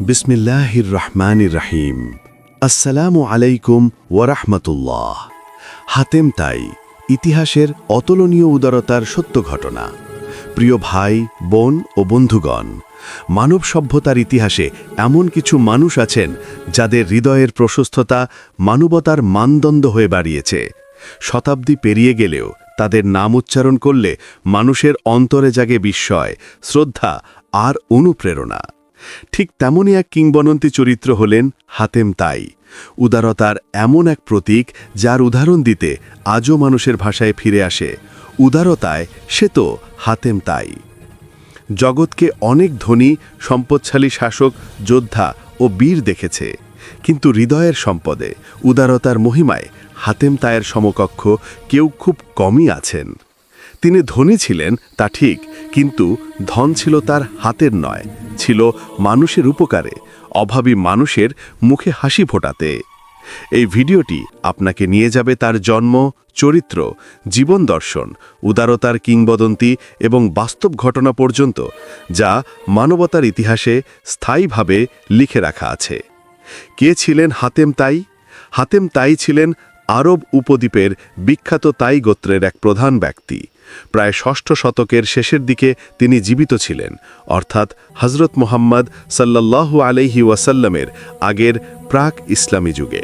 বিসমিল্লাহির রহমানির রাহিম আসসালামু আলাইকুম ওয়ারাহমাতুল্লাহ। হাতেম তাই, ইতিহাসের অতুলনীয় উদারতার সত্য ঘটনা। প্রিয় ভাই, বোন ও বন্ধুগণ, মানব সভ্যতার ইতিহাসে এমন কিছু মানুষ আছেন যাদের হৃদয়ের প্রশস্ততা মানবতার মানদণ্ড হয়ে বাড়িয়েছে। শতাব্দী পেরিয়ে গেলেও তাদের নাম উচ্চারণ করলে মানুষের অন্তরে জাগে বিস্ময়, শ্রদ্ধা আর অনুপ্রেরণা। ঠিক তেমনই এক কিংবদন্তি চরিত্র হলেন হাতেম তাই। উদারতার এমন এক প্রতীক যার উদাহরণ দিতে আজও মানুষের ভাষায় ফিরে আসে, উদারতায় সে তো হাতেম তাই। জগৎকে অনেক ধনী, সম্পদশালী শাসক, যোদ্ধা ও বীর দেখেছে, কিন্তু হৃদয়ের সম্পদে, উদারতার মহিমায় হাতেম তায়ের সমকক্ষ কেউ খুব কমই আছেন। তিনি ধনী ছিলেন, তা ঠিক কিন্তু ধন ছিল তার হাতের নয়, ছিল মানুষের উপকারে, অভাবী মানুষের মুখে হাসি ফোটাতে। এই ভিডিওটি আপনাকে নিয়ে যাবে তার জন্ম, চরিত্র, জীবন দর্শন, উদারতার কিংবদন্তি এবং বাস্তব ঘটনা পর্যন্ত, যা মানবতার ইতিহাসে স্থায়ীভাবে লিখে রাখা আছে। কে ছিলেন হাতেম তাই? হাতেম তাই ছিলেন আরব উপদ্বীপের বিখ্যাত তাই গোত্রের এক প্রধান ব্যক্তি। প্রায় ষষ্ঠ শতকের শেষের দিকে তিনি জীবিত ছিলেন, অর্থাৎ হজরত মোহাম্মদ সাল্লাল্লাহু আলাইহি ওয়াসাল্লামের আগের প্রাক ইসলামী যুগে।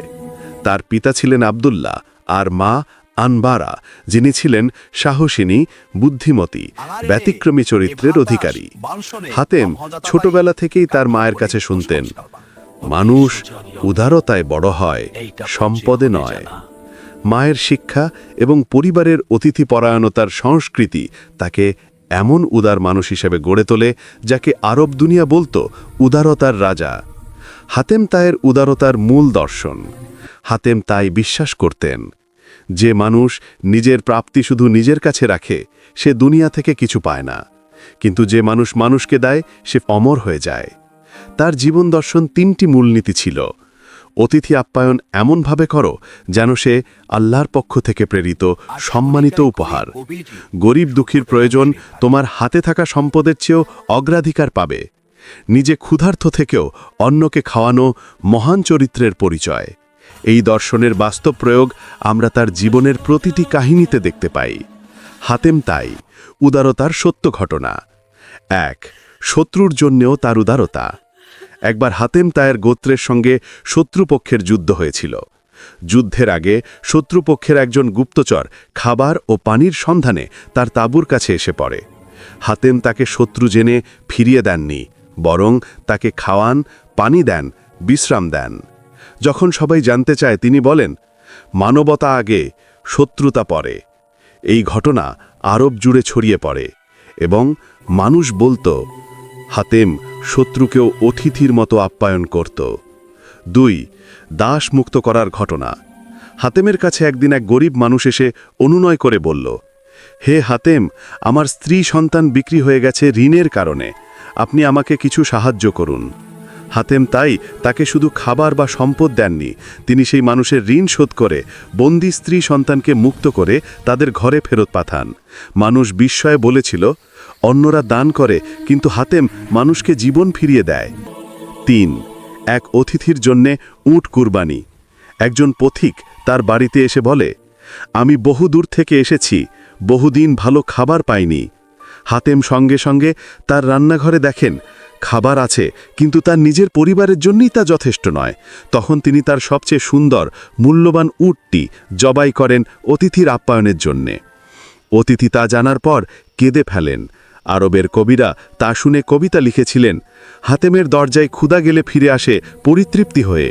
তার পিতা ছিলেন আবদুল্লাহ আর মা আনবারা, যিনি ছিলেন সাহসিনী, বুদ্ধিমতী, ব্যতিক্রমী চরিত্রের অধিকারী। হাতেম ছোটবেলা থেকেই তার মায়ের কাছে শুনতেন, মানুষ উদারতায় বড় হয়, সম্পদে নয়। মায়ের শিক্ষা এবং পরিবারের অতিথি পরায়ণতার সংস্কৃতি তাকে এমন উদার মানুষ হিসেবে গড়ে তোলে যাকে আরব দুনিয়া বলতো উদারতার রাজা। হাতেম তায়ের উদারতার মূল দর্শন। হাতেম তাই বিশ্বাস করতেন, যে মানুষ নিজের প্রাপ্তি শুধু নিজের কাছে রাখে, সে দুনিয়া থেকে কিছু পায় না। কিন্তু যে মানুষ মানুষকে দেয়, সে অমর হয়ে যায়। তার জীবন দর্শন তিনটি মূলনীতি ছিল অতিথি আপ্যায়ন এমনভাবে করো যেন সে আল্লাহর পক্ষ থেকে প্রেরিত, সম্মানিত উপহার। গরিব দুঃখীর প্রয়োজন তোমার হাতে থাকা সম্পদের চেয়েও অগ্রাধিকার পাবে। নিজে ক্ষুধার্থ থেকেও অন্যকে খাওয়ানো মহান চরিত্রের পরিচয়। এই দর্শনের বাস্তব প্রয়োগ আমরা তার জীবনের প্রতিটি কাহিনীতে দেখতে পাই। হাতেম তাই, উদারতার সত্য ঘটনা। এক, শত্রুর জন্যেও তার উদারতা। একবার হাতেম তায়ের গোত্রের সঙ্গে শত্রুপক্ষের যুদ্ধ হয়েছিল। যুদ্ধের আগে শত্রুপক্ষের একজন গুপ্তচর খাবার ও পানির সন্ধানে তার তাঁবুর কাছে এসে পড়ে। হাতেম তাকে শত্রু জেনে ফিরিয়ে দেননি, বরং তাকে খাওয়ান, পানি দেন, বিশ্রাম দেন। যখন সবাই জানতে চায়, তিনি বলেন, মানবতা আগে, শত্রুতা পরে। এই ঘটনা আরব জুড়ে ছড়িয়ে পড়ে এবং মানুষ বলতো হাতেম শত্রুকেও অতিথির মতো আপ্যায়ন করত। দুই, দাস মুক্ত করার ঘটনা। হাতেমের কাছে একদিন এক গরিব মানুষ এসে অনুনয় করে বলল, হে হাতেম, আমার স্ত্রী সন্তান বিক্রি হয়ে গেছে ঋণের কারণে। আপনি আমাকে কিছু সাহায্য করুন। হাতেম তাই তাকে শুধু খাবার বা সম্পদ দেননি, তিনি সেই মানুষের ঋণ শোধ করে বন্দি স্ত্রী সন্তানকে মুক্ত করে তাদের ঘরে ফেরত পাঠান। মানুষ বিস্ময়ে বলেছিল অন্যরা দান করে, কিন্তু হাতেম মানুষকে জীবন ফিরিয়ে দেয়। তিন, এক অতিথির জন্যে উট কুরবানি। একজন পথিক তার বাড়িতে এসে বলে, আমি বহু দূর থেকে এসেছি, বহুদিন ভালো খাবার পাইনি। হাতেম সঙ্গে সঙ্গে তার রান্নাঘরে দেখেন, খাবার আছে, কিন্তু তার নিজের পরিবারের জন্যই তা যথেষ্ট নয়। তখন তিনি তার সবচেয়ে সুন্দর, মূল্যবান উটটি জবাই করেন অতিথির আপ্যায়নের জন্যে। অতিথি তা জানার পর কেঁদে ফেলেন। আরবের কবিরা তা শুনে কবিতা লিখেছিলেন। হাতেমের দরজায় ক্ষুদা গেলে ফিরে আসে পরিতৃপ্তি হয়ে।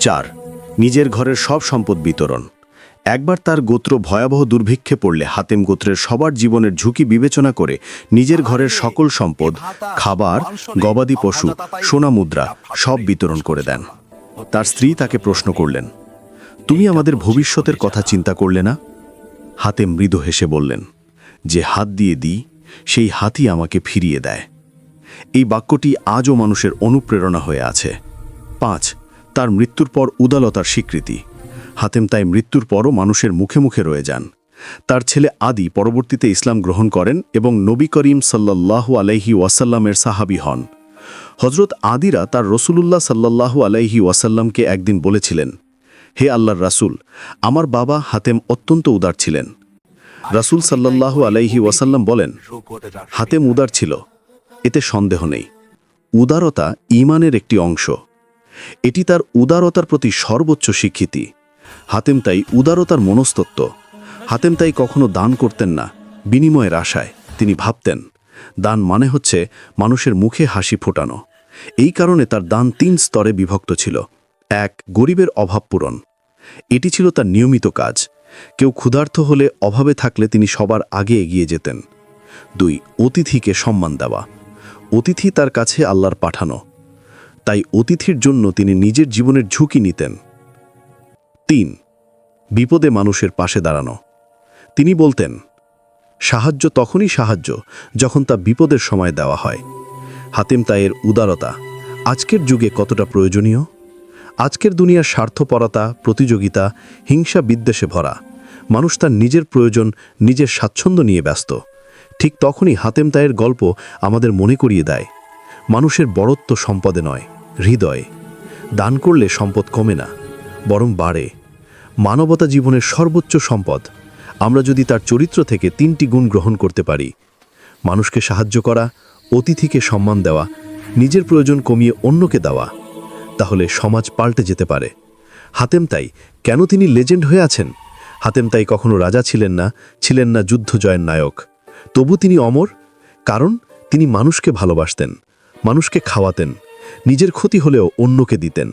চার, নিজের ঘরের সব সম্পদ বিতরণ। একবার তার গোত্র ভয়াবহ দুর্ভিক্ষে পড়লে হাতেম গোত্রের সবার জীবনের ঝুঁকি বিবেচনা করে নিজের ঘরের সকল সম্পদ, খাবার, গবাদি পশু, সোনা মুদ্রা সব বিতরণ করে দেন। তার স্ত্রী তাকে প্রশ্ন করলেন, তুমি আমাদের ভবিষ্যতের কথা চিন্তা করলে না? হাতে মৃদু হেসে বললেন, যে হাত দিয়ে দিই সেই হাতি আমাকে ফিরিয়ে দেয়। এই বাক্যটি আজও মানুষের অনুপ্রেরণা হয়ে আছে। পাঁচ, তার মৃত্যুর পর উদালতার স্বীকৃতি। হাতেম তাই মৃত্যুর পরও মানুষের মুখে মুখে রয়ে যান। তার ছেলে আদি পরবর্তীতে ইসলাম গ্রহণ করেন এবং নবী করিম সাল্লাল্লাহু আলাইহি ওয়াসাল্লামের সাহাবি হন। হজরত আদিরা তার রসুলুল্লাহ সাল্লাল্লাহু আলাইহি ওয়াসাল্লামকে একদিন বলেছিলেন, হে আল্লাহর রাসূল, আমার বাবা হাতেম অত্যন্ত উদার ছিলেন। রাসূল সাল্লাল্লাহু আলাইহি ওয়াসাল্লাম বলেন হাতেম উদার ছিল, এতে সন্দেহ নেই। উদারতা ঈমানের একটি অংশ। এটি তার উদারতার প্রতি সর্বোচ্চ স্বীকৃতি। হাতেম তাই উদারতার মনস্তত্ত্ব। হাতেম তাই কখনো দান করতেন না, বিনিময়ের আশায়। তিনি ভাবতেন, দান মানে হচ্ছে মানুষের মুখে হাসি ফোটানো। এই কারণে তার দান তিন স্তরে বিভক্ত ছিল। এক, গরিবের অভাব পূরণ। এটি ছিল তার নিয়মিত কাজ। কেউ ক্ষুধার্ত হলে অভাবে থাকলে তিনি সবার আগে এগিয়ে যেতেন। দুই, অতিথিকে সম্মান দেওয়া। অতিথি তার কাছে আল্লাহর পাঠানো। তাই অতিথির জন্য তিনি নিজের জীবনের ঝুঁকি নিতেন। তিন, বিপদে মানুষের পাশে দাঁড়ানো। তিনি বলতেন, সাহায্য তখনই সাহায্য যখন তা বিপদের সময় দেওয়া হয়। হাতেম তাইয়ের উদারতা, আজকের যুগে কতটা প্রয়োজনীয়? আজকের দুনিয়ার স্বার্থপরতা, প্রতিযোগিতা, হিংসা বিদ্বেষে ভরা। মানুষ তার নিজের প্রয়োজন, নিজের স্বাচ্ছন্দ্য নিয়ে ব্যস্ত। ঠিক তখনই হাতেম তাইয়ের গল্প আমাদের মনে করিয়ে দেয়। মানুষের বড়ত্ব সম্পদে নয়, হৃদয়ে। দান করলে সম্পদ কমে না, বরং বাড়ে। মানবতা জীবনের সর্বোচ্চ সম্পদ। আমরা যদি তার চরিত্র থেকে তিনটি গুণ গ্রহণ করতে পারি। মানুষকে সাহায্য করা, অতিথিকে সম্মান দেওয়া, নিজের প্রয়োজন কমিয়ে অন্যকে দেওয়া। তাহলে সমাজ পাল্টে যেতে পারে। হাতেম তাই, কেন তিনি লেজেন্ড হয়ে আছেন? হাতেম তাই কখনো রাজা ছিলেন না ছিলেন না যুদ্ধ জয়ের নায়ক। তবু তিনি অমর, কারণ তিনি মানুষকে ভালোবাসতেন, মানুষকে খাওয়াতেন, নিজের ক্ষতি হলেও অন্যকে দিতেন।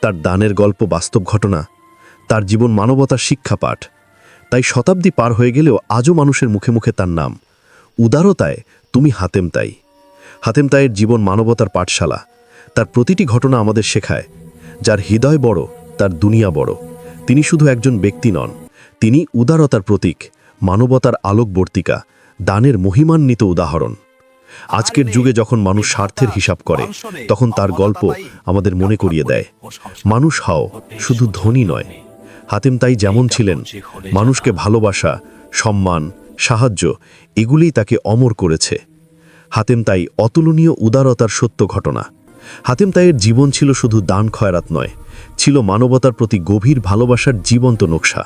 তার দানের গল্প বাস্তব ঘটনা, তার জীবন মানবতার শিক্ষা পাঠ। তাই শতাব্দী পার হয়ে গেলেও আজও মানুষের মুখে মুখে তার নাম। উদারতায় তুমি হাতেম তাই। হাতেম তাইয়ের জীবন মানবতার পাঠশালা। তার প্রতিটি ঘটনা আমাদের শেখায়। যার হৃদয় বড় তার দুনিয়া বড়। তিনি শুধু একজন ব্যক্তি নন। তিনি উদারতার প্রতীক মানবতার আলোকবর্তিকা দানের মহিমান্বিত উদাহরণ। আজকের যুগে যখন মানুষ স্বার্থের হিসাব করে তখন তার গল্প আমাদের মনে করিয়ে দেয়। মানুষ হাও শুধু ধনী নয়। হাতেম তাই যেমন ছিলেন মানুষকে ভালোবাসা সম্মান সাহায্য এগুলিই তাকে অমর করেছে। হাতেম তাই অতুলনীয় উদারতার সত্য ঘটনা। হাতেম তাইয়ের জীবন ছিল শুধু দান খয়রাত নয়, ছিল মানবতার প্রতি গভীর ভালোবাসার জীবন্ত নকশা।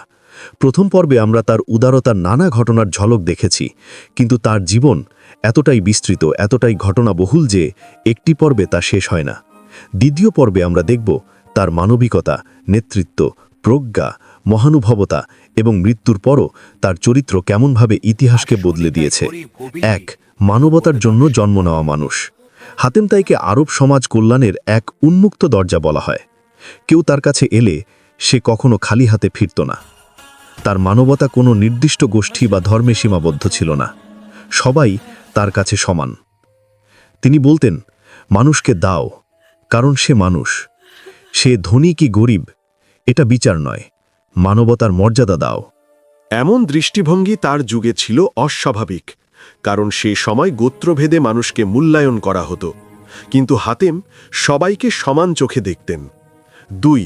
প্রথম পর্বে আমরা তার উদারতার নানা ঘটনার ঝলক দেখেছি, কিন্তু তার জীবন এতটাই বিস্তৃত, এতটাই ঘটনাবহুল যে একটি পর্বে তা শেষ হয় না। দ্বিতীয় পর্বে আমরা দেখব তার মানবিকতা, নেতৃত্ব, প্রজ্ঞা, মহানুভবতা এবং মৃত্যুর পরও তার চরিত্র কেমনভাবে ইতিহাসকে বদলে দিয়েছে। এক, মানবতার জন্য জন্ম নেওয়া মানুষ। হাতেম তাইকে আরব সমাজ কল্যাণের এক উন্মুক্ত দরজা বলা হয়। কেউ তার কাছে এলে সে কখনো খালি হাতে ফিরত না। তার মানবতা কোনো নির্দিষ্ট গোষ্ঠী বা ধর্মে সীমাবদ্ধ ছিল না। সবাই তার কাছে সমান। তিনি বলতেন, মানুষকে দাও, কারণ সে মানুষ। সে ধনী কি গরিব, এটা বিচার নয়। মানবতার মর্যাদা দাও। এমন দৃষ্টিভঙ্গি তার যুগে ছিল অস্বাভাবিক। কারণ সে সময় গোত্রভেদে মানুষকে মূল্যায়ন করা হতো। কিন্তু হাতেম সবাইকে সমান চোখে দেখতেন। দুই,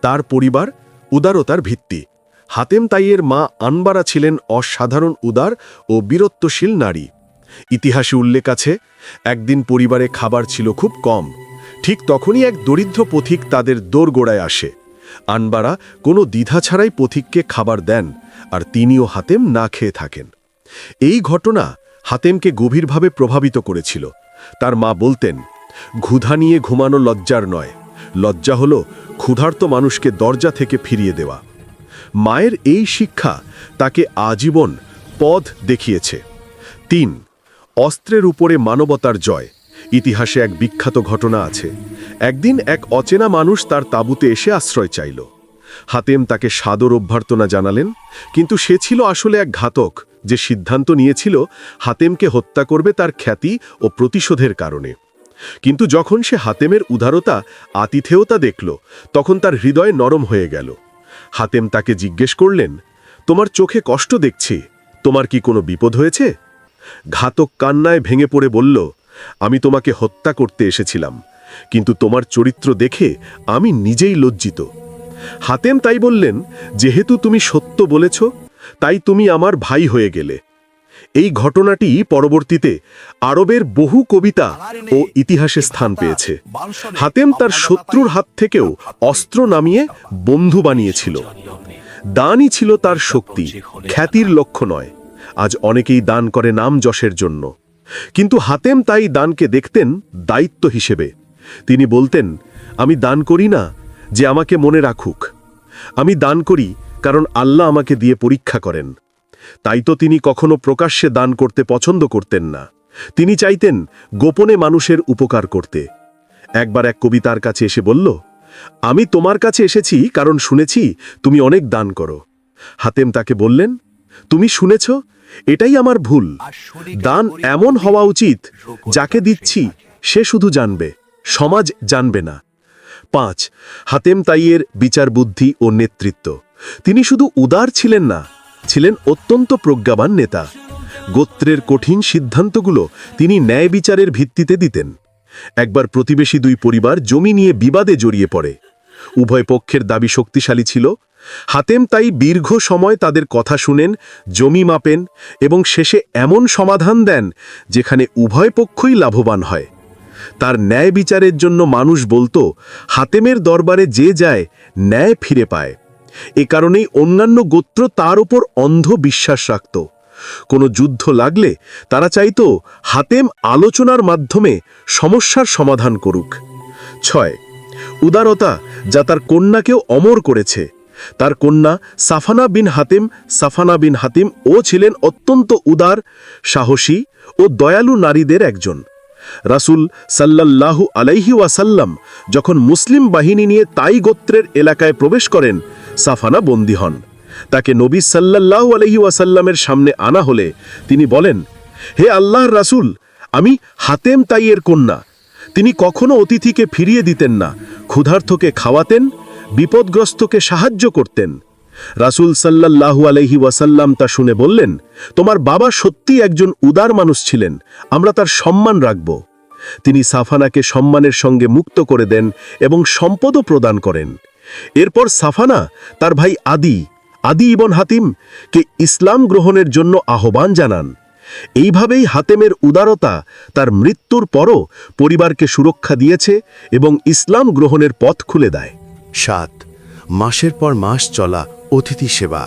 তার পরিবার উদারতার ভিত্তি। হাতেম তাইয়ের মা আনবারা ছিলেন অসাধারণ উদার ও বীরত্বশীল নারী। ইতিহাসে উল্লেখ আছে, একদিন পরিবারে খাবার ছিল খুব কম। ঠিক তখনই এক দরিদ্র পথিক তাদের দোরগোড়ায় আসে। আনবারা কোনো দ্বিধা ছাড়াই পথিককে খাবার দেন, আর তিনিও হাতেম না খেয়ে থাকেন। এই ঘটনা হাতেমকে গভীরভাবে প্রভাবিত করেছিল। তার মা বলতেন, ক্ষুধা নিয়ে ঘুমানো লজ্জার নয়। লজ্জা হল ক্ষুধার্ত মানুষকে দরজা থেকে ফিরিয়ে দেওয়া। মায়ের এই শিক্ষা তাকে আজীবন পথ দেখিয়েছে। তিন, অস্ত্রের উপরে মানবতার জয়। ইতিহাসে এক বিখ্যাত ঘটনা আছে। একদিন এক অচেনা মানুষ তার তাঁবুতে এসে আশ্রয় চাইল। হাতেম তাকে সাদর অভ্যর্থনা জানালেন, কিন্তু সে ছিল আসলে এক ঘাতক। যে সিদ্ধান্ত নিয়েছিল, হাতেমকে হত্যা করবে তার খ্যাতি ও প্রতিশোধের কারণে। কিন্তু যখন সে হাতেমের উদারতা আতিথেয়তা দেখল, তখন তার হৃদয় নরম হয়ে গেল। হাতেম তাকে জিজ্ঞেস করলেন, তোমার চোখে কষ্ট দেখছি, তোমার কি কোনো বিপদ হয়েছে? ঘাতক কান্নায় ভেঙে পড়ে বলল, আমি তোমাকে হত্যা করতে এসেছিলাম, কিন্তু তোমার চরিত্র দেখে আমি নিজেই লজ্জিত। হাতেম তাই বললেন, যেহেতু তুমি সত্য বলেছ, তাই তুমি আমার ভাই হয়ে গেলে। এই ঘটনাটি পরবর্তীতে আরবের বহু কবিতা ও ইতিহাসে স্থান পেয়েছে। হাতেম তার শত্রুর হাত থেকেও অস্ত্র নামিয়ে বন্ধু বানিয়েছিল। দানই ছিল তার শক্তি, খ্যাতির লক্ষ্য নয়। আজ অনেকেই দান করে নাম যশের জন্য। কিন্তু হাতেম তাই দানকে দেখতেন দায়িত্ব হিসেবে। তিনি বলতেন, আমি দান করি না যে আমাকে মনে রাখুক। আমি দান করি, কারণ আল্লাহ আমাকে দিয়ে পরীক্ষা করেন। তাই তো তিনি কখনো প্রকাশ্যে দান করতে পছন্দ করতেন না। তিনি চাইতেন গোপনে মানুষের উপকার করতে। একবার এক কবি তার কাছে এসে বলল, আমি তোমার কাছে এসেছি কারণ শুনেছি তুমি অনেক দান করো। হাতেম তাকে বললেন, তুমি শুনেছ? এটাই আমার ভুল। দান এমন হওয়া উচিত, যাকে দিচ্ছি সে শুধু জানবে, সমাজ জানবে না। পাঁচ, হাতেম তাইয়ের বিচার বুদ্ধি ও নেতৃত্ব। তিনি শুধু উদার ছিলেন না, ছিলেন অত্যন্ত প্রজ্ঞাবান নেতা। গোত্রের কঠিন সিদ্ধান্তগুলো তিনি ন্যায় বিচারের ভিত্তিতে দিতেন। একবার প্রতিবেশী দুই পরিবার জমি নিয়ে বিবাদে জড়িয়ে পড়ে। উভয় পক্ষের দাবি শক্তিশালী ছিল। হাতেম তাই দীর্ঘ সময় তাদের কথা শুনেন, জমি মাপেন এবং শেষে এমন সমাধান দেন যেখানে উভয় পক্ষই লাভবান হয়। তার ন্যায় বিচারের জন্য মানুষ বলতো, হাতেমের দরবারে যে যায়, ন্যায় ফিরে পায়। এ কারণেই অন্যান্য গোত্র তার ওপর অন্ধ বিশ্বাস রাখত। কোনো যুদ্ধ লাগলে তারা চাইত, হাতেম আলোচনার মাধ্যমে সমস্যার সমাধান করুক। ছয়, উদারতা যা তার কন্যাকেও অমর করেছে। তার কন্যা সাফানা বিন হাতিম, সাফানা বিন হাতিম ও ছিলেন অত্যন্ত উদার, সাহসী ও দয়ালু নারীদের একজন। রাসুল সাল্লাল্লাহু আলাইহি ওয়াসাল্লাম যখন মুসলিম বাহিনী নিয়ে তাই গোত্রের এলাকায় প্রবেশ করেন, সাফানা বন্দী হন। তাকে নবী সাল্লাল্লাহু আলাইহি ওয়াসাল্লামের সামনে আনা হলে তিনি বলেন, হে আল্লাহর রাসূল, আমি হাতেম তাইয়ের কন্যা। তিনি কখনো অতিথিকে ফিরিয়ে দিতেন না ক্ষুধার্থকে খাওয়াতেন, বিপদগ্রস্তকে সাহায্য করতেন। রাসূল সাল্লাল্লাহু আলাইহি ওয়াসাল্লাম তা শুনে বললেন, তোমার বাবা সত্যি একজন উদার মানুষ ছিলেন, আমরা তার সম্মান রাখব। তিনি সাফানাকে সম্মানের সঙ্গে মুক্ত করে দেন এবং সম্পদও প্রদান করেন। এরপর সাফানা তার ভাই আদি আদি ইবন হাতিম, কে ইসলাম গ্রহণের জন্য আহ্বান জানান। এইভাবেই হাতেমের উদারতা তার মৃত্যুর পরও পরিবারকে সুরক্ষা দিয়েছে এবং ইসলাম গ্রহণের পথ খুলে দেয়। সাত, মাসের পর মাস চলা অতিথি সেবা।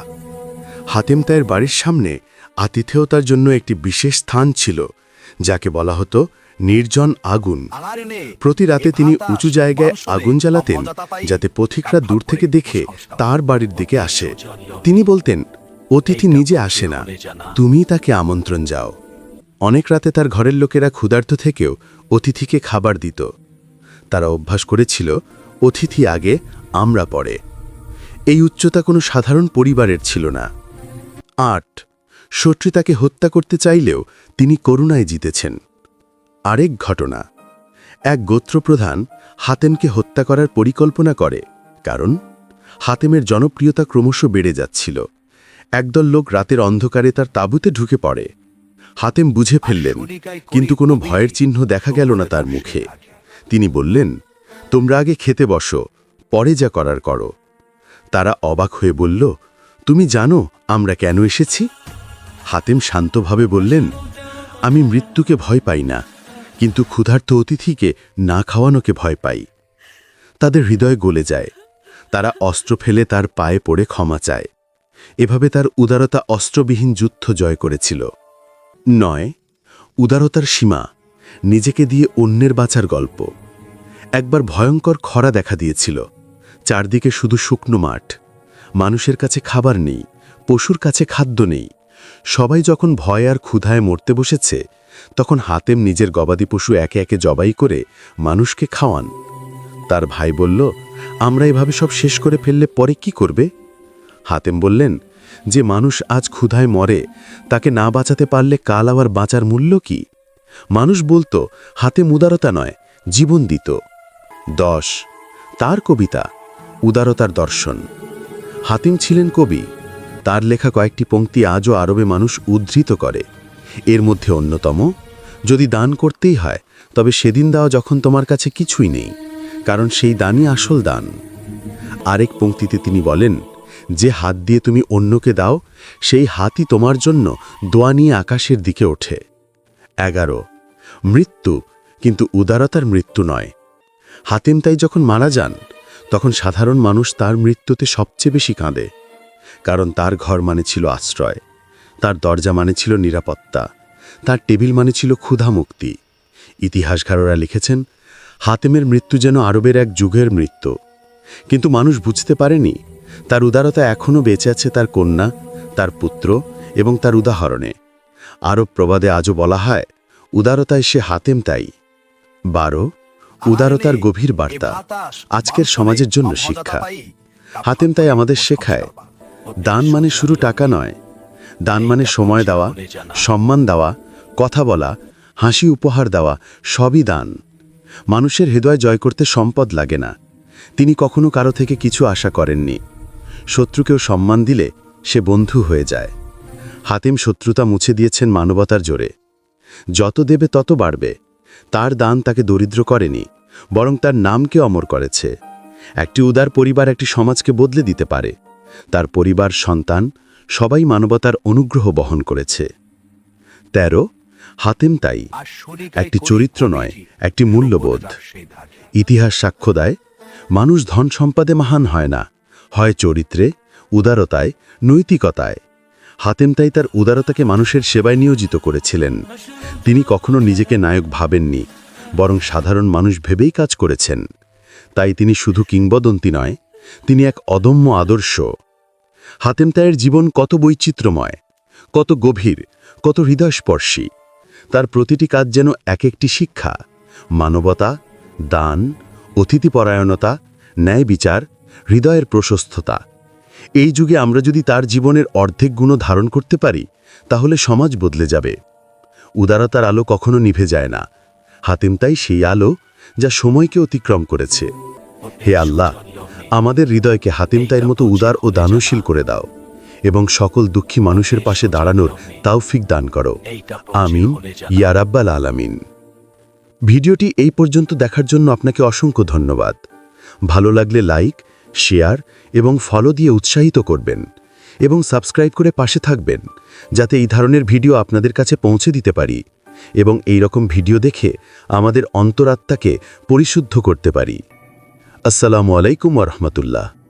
হাতেম তায়ের বাড়ির সামনে আতিথেয়তার জন্য একটি বিশেষ স্থান ছিল, যাকে বলা হতো নির্জন আগুন। প্রতি রাতে তিনি উঁচু জায়গায় আগুন জ্বালাতেন, যাতে পথিকরা দূর থেকে দেখে তার বাড়ির দিকে আসে। তিনি বলতেন, অতিথি নিজে আসে না, তুমি তাকে আমন্ত্রণ যাও। অনেক রাতে তার ঘরের লোকেরা ক্ষুধার্ত থেকেও অতিথিকে খাবার দিত। তারা অভ্যাস করেছিল, অতিথি আগে আমরা পরে। এই উচ্চতা কোনো সাধারণ পরিবারের ছিল না। আট, শত্রু তাকে হত্যা করতে চাইলেও তিনি করুণায় জিতেছেন। আরেক ঘটনা, এক গোত্রপ্রধান হাতেমকে হত্যা করার পরিকল্পনা করে, কারণ হাতেমের জনপ্রিয়তা ক্রমশ বেড়ে যাচ্ছিল। একদল লোক রাতের অন্ধকারে তার তাঁবুতে ঢুকে পড়ে। হাতেম বুঝে ফেললেন, কিন্তু কোনো ভয়ের চিহ্ন দেখা গেল না তার মুখে। তিনি বললেন, তোমরা আগে খেতে বসো, পরে যা করার করো। তারা অবাক হয়ে বলল, তুমি জানো আমরা কেন এসেছি? হাতেম শান্তভাবে বললেন, আমি মৃত্যুকে ভয় পাই না, কিন্তু ক্ষুধার্ত অতিথিকে না খাওয়ানোকে ভয় পাই। তাদের হৃদয় গলে যায়, তারা অস্ত্র ফেলে তার পায়ে পড়ে ক্ষমা চায়। এভাবে তার উদারতা অস্ত্রবিহীন যুদ্ধ জয় করেছিল। নয়, উদারতার সীমা, নিজেকে দিয়ে অন্যের বাঁচার গল্প। একবার ভয়ঙ্কর খরা দেখা দিয়েছিল। চারদিকে শুধু শুকনো মাঠ। মানুষের কাছে খাবার নেই, পশুর কাছে খাদ্য নেই। সবাই যখন ভয় আর ক্ষুধায় মরতে বসেছে, তখন হাতেম নিজের গবাদি পশু একে একে জবাই করে মানুষকে খাওয়ান। তার ভাই বলল, আমরা এভাবে সব শেষ করে ফেললে পরে কি করবে? হাতেম বললেন, যে মানুষ আজ ক্ষুধায় মরে, তাকে না বাঁচাতে পারলে কাল আবার বাঁচার মূল্য কি? মানুষ বলতো হাতে মুদারতা নয়, জীবন দিত। দশ, তার কবিতা উদারতার দর্শন। হাতিম ছিলেন কবি। তার লেখা কয়েকটি পংক্তি আজও আরবে মানুষ উদ্ধৃত করে। এর মধ্যে অন্যতম, যদি দান করতেই হয়, তবে সেদিন দাও যখন তোমার কাছে কিছুই নেই, কারণ সেই দানই আসল দান। আরেক পঙ্ক্তিতে তিনি বলেন, যে হাত দিয়ে তুমি অন্যকে দাও, সেই হাতই তোমার জন্য দোয়া নিয়ে আকাশের দিকে ওঠে। এগারো, মৃত্যু, কিন্তু উদারতার মৃত্যু নয়। হাতিম তাই যখন মারা যান তখন সাধারণ মানুষ তার মৃত্যুতে সবচেয়ে বেশি কাঁদে, কারণ তার ঘর মানে ছিল আশ্রয়, তার দরজা মানে ছিল নিরাপত্তা, তার টেবিল মানে ছিল ক্ষুধা মুক্তি। ইতিহাসকাররা লিখেছেন, হাতেমের মৃত্যু যেন আরবের এক যুগের মৃত্যু। কিন্তু মানুষ বুঝতে পারেনি, তার উদারতা এখনও বেঁচে আছে তার কন্যা, তার পুত্র এবং তার উদাহরণে। আরব প্রবাদে আজও বলা হয়, উদারতায় সে হাতেম তাই। বারো উদারতার গভীর বার্তা আজকের সমাজের জন্য শিক্ষা। হাতেম তাই আমাদের শেখায়, দান মানে শুরু টাকা নয়, দান মানে সময় দেওয়া, সম্মান দেওয়া, কথা বলা, হাসি উপহার দেওয়া, সবই দান। মানুষের হৃদয় জয় করতে সম্পদ লাগে না। তিনি কখনো কারও থেকে কিছু আশা করেননি। শত্রুকেও সম্মান দিলে সে বন্ধু হয়ে যায়। হাতিম শত্রুতা মুছে দিয়েছেন মানবতার জোরে। যত দেবে তত বাড়বে। তার দান তাকে দরিদ্র করেনি, বরং তার নামকে অমর করেছে। একটি উদার পরিবার একটি সমাজকে বদলে দিতে পারে। তার পরিবার, সন্তান, সবাই মানবতার অনুগ্রহ বহন করেছে। তেরো, হাতেম তাই। একটি চরিত্র নয়, একটি মূল্যবোধ। ইতিহাস সাক্ষ্য দেয়, মানুষ ধন সম্পাদে মহান হয় না, হয় চরিত্রে, উদারতায়, নৈতিকতায়। হাতেম তাই তার উদারতাকে মানুষের সেবায় নিয়োজিত করেছিলেন। তিনি কখনো নিজেকে নায়ক ভাবেননি, বরং সাধারণ মানুষ ভেবেই কাজ করেছেন। তাই তিনি শুধু কিংবদন্তি নয়, তিনি এক অদম্য আদর্শ। হাতেম তাইয়ের জীবন কত বৈচিত্র্যময়, কত গভীর, কত হৃদয়স্পর্শী। তার প্রতিটি কাজ যেন এক একটি শিক্ষা, মানবতা, দান, অতিথিপরায়ণতা ন্যায় বিচার হৃদয়ের প্রশস্ততা। এই যুগে আমরা যদি তার জীবনের অর্ধেক গুণ ধারণ করতে পারি, তাহলে সমাজ বদলে যাবে। উদারতার আলো কখনো নিভে যায় না। হাতিম তাই সেই আলো যা সময়কে অতিক্রম করেছে। হে আল্লাহ, আমাদের হৃদয়কে হাতিম তাইয়ের মতো উদার ও দানশীল করে দাও এবং সকল দুঃখী মানুষের পাশে দাঁড়ানোর তাওফিক দান করো। আমিন ইয়ারাব্বাল আলামিন। ভিডিওটি এই পর্যন্ত দেখার জন্য আপনাকে অসংখ্য ধন্যবাদ। ভালো লাগলে লাইক শেয়ার এবং ফলো দিয়ে উৎসাহিত করবেন এবং সাবস্ক্রাইব করে পাশে থাকবেন, যাতে এই ধরনের ভিডিও আপনাদের কাছে পৌঁছে দিতে পারি এবং এই রকম ভিডিও দেখে আমাদের অন্তরাত্মাকে পরিশুদ্ধ করতে পারি। আসসালামু আলাইকুম রহমতুল্লাহ।